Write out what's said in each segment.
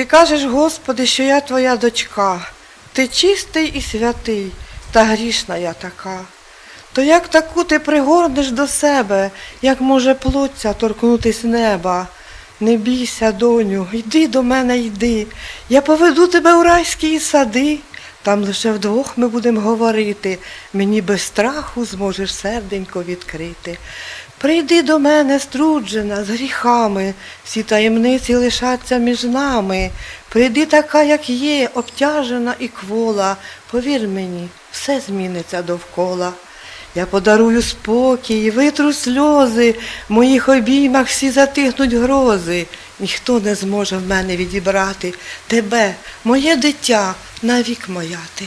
Ти кажеш, Господи, що я твоя дочка, ти чистий і святий, та грішна я така. То як таку ти пригорнеш до себе, як може плоття торкнутись неба? Не бійся, доню, йди до мене, йди. Я поведу тебе у райські сади. Там лише вдвох ми будемо говорити. Мені без страху зможеш серденько відкрити. Прийди до мене, струджена, з гріхами, всі таємниці лишаться між нами. Прийди така, як є, обтяжена і квола. Повір мені, все зміниться довкола. Я подарую спокій, витру сльози, в моїх обіймах всі затихнуть грози. Ніхто не зможе в мене відібрати тебе, моє дитя, навік моя ти.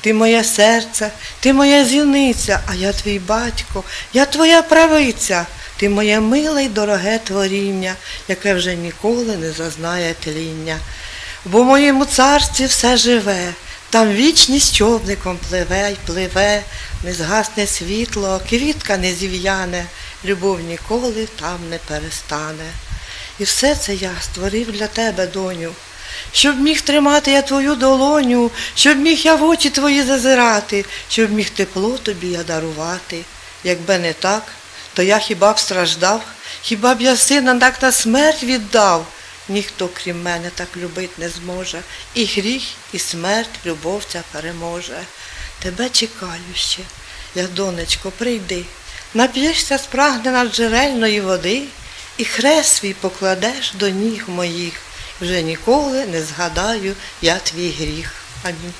Ти моє серце, ти моя зіниця, а я твій батько, я твоя правиця, ти моє миле й дороге творіння, яке вже ніколи не зазнає тління. Бо в моєму царстві все живе, там вічність човником пливе й пливе, не згасне світло, квітка не зів'яне, любов ніколи там не перестане. І все це я створив для тебе, доню, щоб міг тримати я твою долоню, щоб міг я в очі твої зазирати, щоб міг тепло тобі я дарувати. Якби не так, то я хіба б страждав, хіба б я сина так на смерть віддав. Ніхто, крім мене, так любить не зможе. І гріх, і смерть любов ця переможе. Тебе чекаю ще, я, донечко, прийди, нап'єшся спрагнена джерельної води, і хрест свій покладеш до ніг моїх. Вже ніколи не згадаю я твій гріх. Амінь.